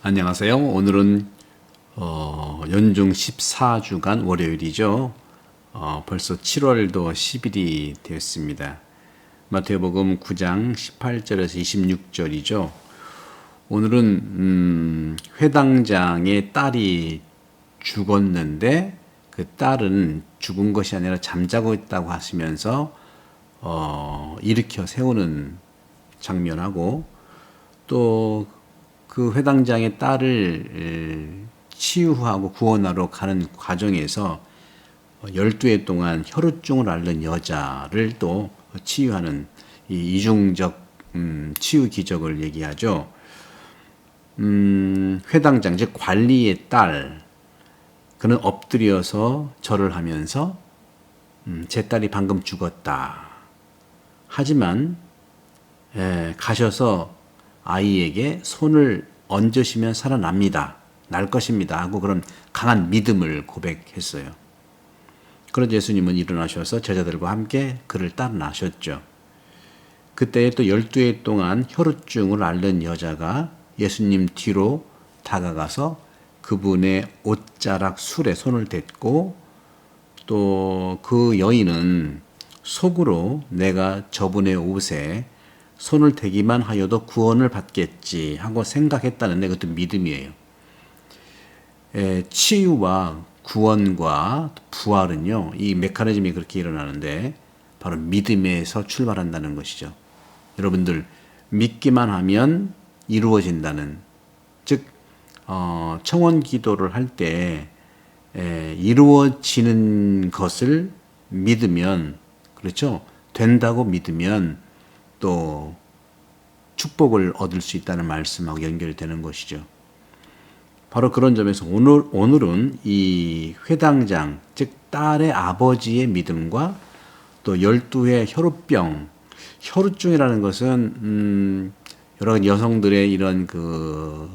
안녕하세요. 오늘은 어, 연중 14주간 월요일이죠. 어, 벌써 7월도 10일이 되었습니다. 마태복음 9장 18절에서 26절이죠. 오늘은 음, 회당장의 딸이 죽었는데 그 딸은 죽은 것이 아니라 잠자고 있다고 하시면서 어, 일으켜 세우는 장면하고 또 그 회당장의 딸을 치유하고 구원하러 가는 과정에서 12해 동안 혈우증을 앓는 여자를 또 치유하는 이 이중적 음, 치유 기적을 얘기하죠. 음, 회당장 즉 관리의 딸 그는 엎드려서 절을 하면서 음, 제 딸이 방금 죽었다. 하지만 에, 가셔서 아이에게 손을 얹으시면 살아납니다. 날 것입니다. 하고 그런 강한 믿음을 고백했어요. 그런 예수님은 일어나셔서 제자들과 함께 그를 따라 나셨죠. 그때 또 12해 동안 혈우증을 앓는 여자가 예수님 뒤로 다가가서 그분의 옷자락 술에 손을 댔고 또 그 여인은 속으로 내가 저분의 옷에 손을 대기만 하여도 구원을 받겠지 하고 생각했다는데 그것도 믿음이에요. 에, 치유와 구원과 부활은요, 이 메커니즘이 그렇게 일어나는데 바로 믿음에서 출발한다는 것이죠. 여러분들 믿기만 하면 이루어진다는 즉 어, 청원 기도를 할 때 이루어지는 것을 믿으면 그렇죠 된다고 믿으면 또 축복을 얻을 수 있다는 말씀하고 연결되는 것이죠. 바로 그런 점에서 오늘, 오늘은 이 회당장, 즉 딸의 아버지의 믿음과 또 열두의 혈우병, 혈우증이라는 것은 음, 여러 여성들의 이런 그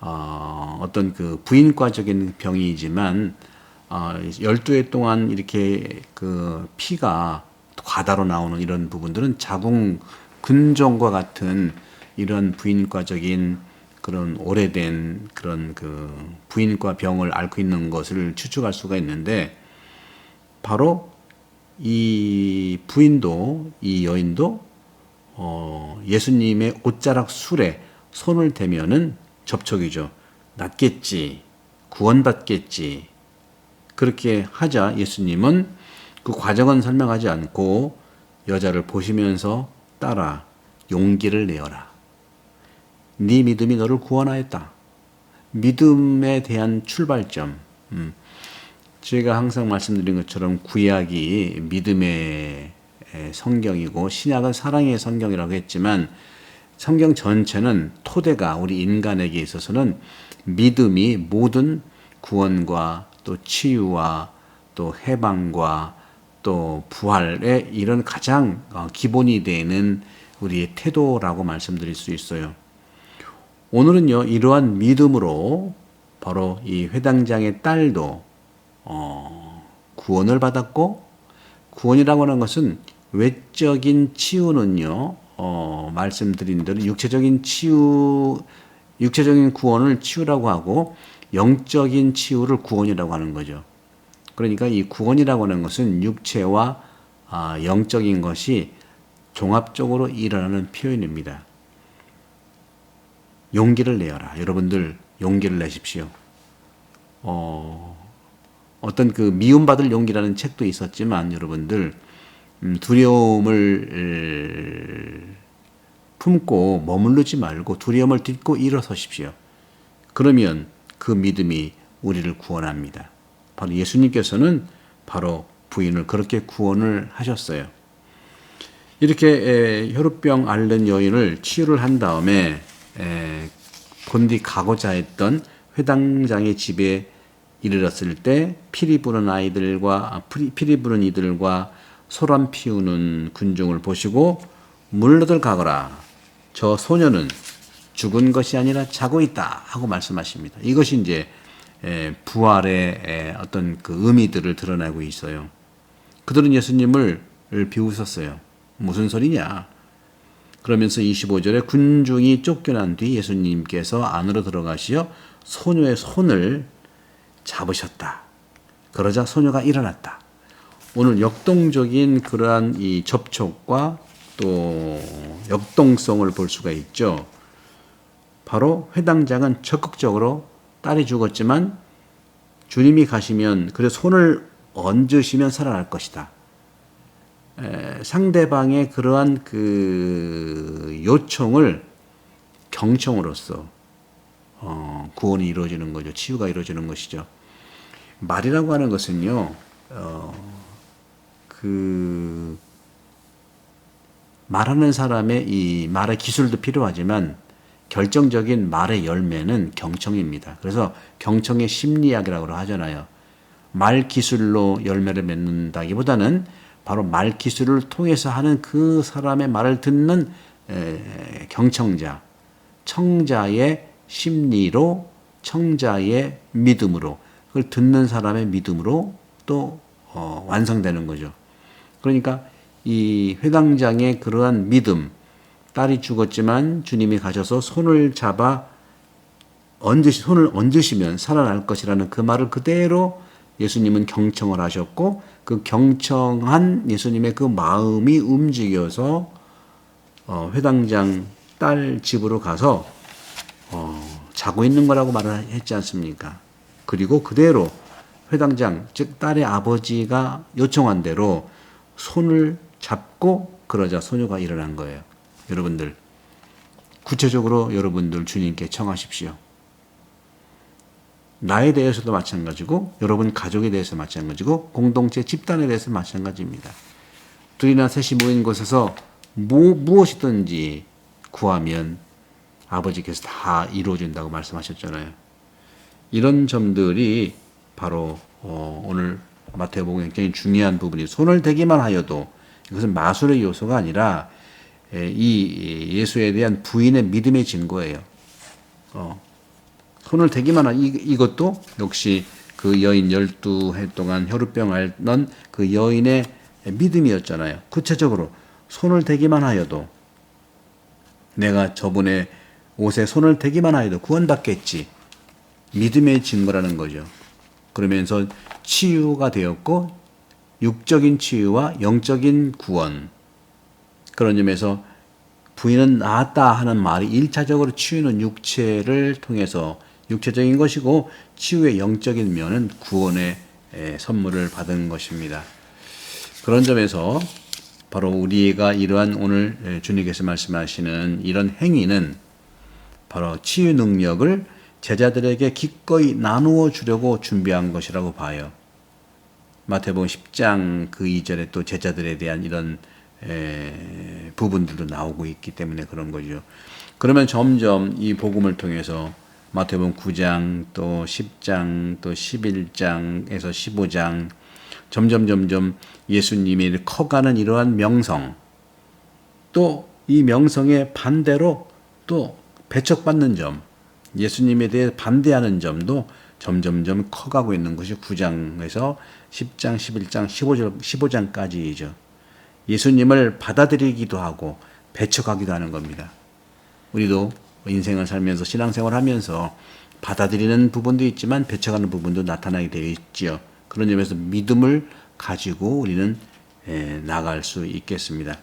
어, 어떤 그 부인과적인 병이지만 어, 12해 동안 이렇게 그 피가 과다로 나오는 이런 부분들은 자궁 근종과 같은 이런 부인과적인 그런 오래된 그런 그 부인과 병을 앓고 있는 것을 추측할 수가 있는데 바로 이 부인도 이 여인도 어 예수님의 옷자락 술에 손을 대면은 접촉이죠. 낫겠지. 구원받겠지. 그렇게 하자 예수님은 그 과정은 설명하지 않고 여자를 보시면서 따라 용기를 내어라. 네 믿음이 너를 구원하였다. 믿음에 대한 출발점. 음. 제가 항상 말씀드린 것처럼 구약이 믿음의 성경이고 신약은 사랑의 성경이라고 했지만 성경 전체는 토대가 우리 인간에게 있어서는 믿음이 모든 구원과 또 치유와 또 해방과 또 부활의 이런 가장 어, 기본이 되는 우리의 태도라고 말씀드릴 수 있어요. 오늘은요, 이러한 믿음으로 바로 이 회당장의 딸도 어, 구원을 받았고, 구원이라고 하는 것은 외적인 치유는요, 어, 말씀드린 대로 육체적인 치유, 육체적인 구원을 치유라고 하고, 영적인 치유를 구원이라고 하는 거죠. 그러니까 이 구원이라고 하는 것은 육체와 아, 영적인 것이 종합적으로 일어나는 표현입니다. 용기를 내어라. 여러분들 용기를 내십시오. 어, 어떤 그 미움받을 용기라는 책도 있었지만 여러분들 음, 두려움을 품고 머무르지 말고 두려움을 딛고 일어서십시오. 그러면 그 믿음이 우리를 구원합니다. 바로 예수님께서는 바로 부인을 그렇게 구원을 하셨어요. 이렇게 혈우병 앓는 여인을 치유를 한 다음에 본디 가고자 했던 회당장의 집에 이르렀을 때 피리 부는 아이들과 아, 피리 부는 이들과 소란 피우는 군중을 보시고 물러들 가거라. 저 소녀는 죽은 것이 아니라 자고 있다 하고 말씀하십니다. 이것이 이제 부활의 어떤 그 의미들을 드러내고 있어요. 그들은 예수님을 비웃었어요. 무슨 소리냐? 그러면서 25절에 군중이 쫓겨난 뒤 예수님께서 안으로 들어가시어 소녀의 손을 잡으셨다. 그러자 소녀가 일어났다. 오늘 역동적인 그러한 이 접촉과 또 역동성을 볼 수가 있죠. 바로 회당장은 적극적으로 딸이 죽었지만 주님이 가시면 그래 손을 얹으시면 살아날 것이다. 에, 상대방의 그러한 그 요청을 경청으로써 어, 구원이 이루어지는 거죠. 치유가 이루어지는 것이죠. 말이라고 하는 것은요, 어, 그 말하는 사람의 이 말의 기술도 필요하지만 결정적인 말의 열매는 경청입니다. 그래서 경청의 심리학이라고 하잖아요. 말 기술로 열매를 맺는다기보다는 바로 말 기술을 통해서 하는 그 사람의 말을 듣는 에, 경청자, 청자의 심리로, 청자의 믿음으로, 그걸 듣는 사람의 믿음으로 또 어, 완성되는 거죠. 그러니까 이 회당장의 그러한 믿음, 딸이 죽었지만 주님이 가셔서 손을 잡아 얹으시, 손을 얹으시면 살아날 것이라는 그 말을 그대로 예수님은 경청을 하셨고 그 경청한 예수님의 그 마음이 움직여서 어, 회당장 딸 집으로 가서 어, 자고 있는 거라고 말을 했지 않습니까? 그리고 그대로 회당장 즉 딸의 아버지가 요청한 대로 손을 잡고 그러자 소녀가 일어난 거예요. 여러분들 구체적으로 여러분들 주님께 청하십시오. 나에 대해서도 마찬가지고 여러분 가족에 대해서 마찬가지고 공동체 집단에 대해서 마찬가지입니다. 둘이나 셋이 모인 곳에서 무, 무엇이든지 구하면 아버지께서 다 이루어진다고 말씀하셨잖아요. 이런 점들이 바로 어, 오늘 마태복음 굉장히 중요한 부분이 손을 대기만 하여도 이것은 마술의 요소가 아니라 이 예수에 대한 부인의 믿음의 증거예요. 어, 손을 대기만 하 이, 이것도 역시 그 여인 12해 동안 혈우병 앓던 그 여인의 믿음이었잖아요. 구체적으로 손을 대기만 하여도 내가 저분의 옷에 손을 대기만 하여도 구원받겠지. 믿음의 증거라는 거죠. 그러면서 치유가 되었고 육적인 치유와 영적인 구원 그런 점에서 부인은 나았다 하는 말이 일차적으로 치유는 육체를 통해서 육체적인 것이고 치유의 영적인 면은 구원의 선물을 받은 것입니다. 그런 점에서 바로 우리가 이러한 오늘 주님께서 말씀하시는 이런 행위는 바로 치유 능력을 제자들에게 기꺼이 나누어 주려고 준비한 것이라고 봐요. 마태복음 10장 그 이전에 또 제자들에 대한 이런 에, 부분들도 나오고 있기 때문에 그런 거죠. 그러면 점점 이 복음을 통해서 마태복음 9장 또 10장 또 11장에서 15장 점점 점점 예수님이 커가는 이러한 명성 또 이 명성의 반대로 또 배척받는 점 예수님에 대해 반대하는 점도 점점점 커가고 있는 것이 9장에서 10장, 11장, 15절, 15장까지이죠. 예수님을 받아들이기도 하고 배척하기도 하는 겁니다. 우리도 인생을 살면서 신앙생활 하면서 받아들이는 부분도 있지만 배척하는 부분도 나타나게 되어 있지요. 그런 점에서 믿음을 가지고 우리는 나갈 수 있겠습니다.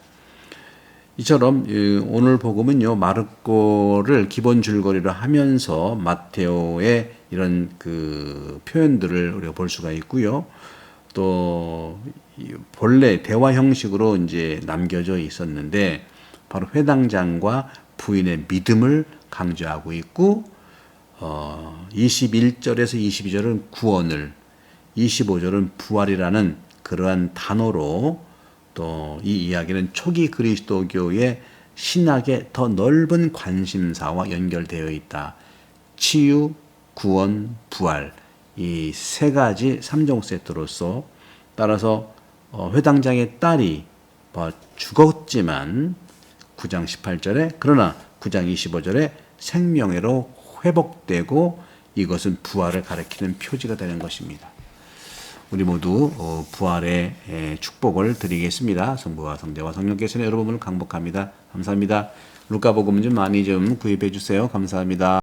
이처럼 오늘 복음은요 마르코를 기본 줄거리로 하면서 마테오의 이런 그 표현들을 우리가 볼 수가 있고요. 또 본래 대화 형식으로 이제 남겨져 있었는데 바로 회당장과 부인의 믿음을 강조하고 있고 어 21절에서 22절은 구원을 25절은 부활이라는 그러한 단어로 또 이 이야기는 초기 그리스도교의 신학의 더 넓은 관심사와 연결되어 있다. 치유, 구원, 부활 이 세 가지 3종 세트로서 따라서 어, 회당장의 딸이 뭐 죽었지만 9장 18절에 그러나 9장 25절에 생명회로 회복되고 이것은 부활을 가리키는 표지가 되는 것입니다. 우리 모두 어, 부활의 축복을 드리겠습니다. 성부와 성자와 성령께서는 여러분을 강복합니다. 감사합니다. 루카복음 좀 많이 좀 구입해 주세요. 감사합니다.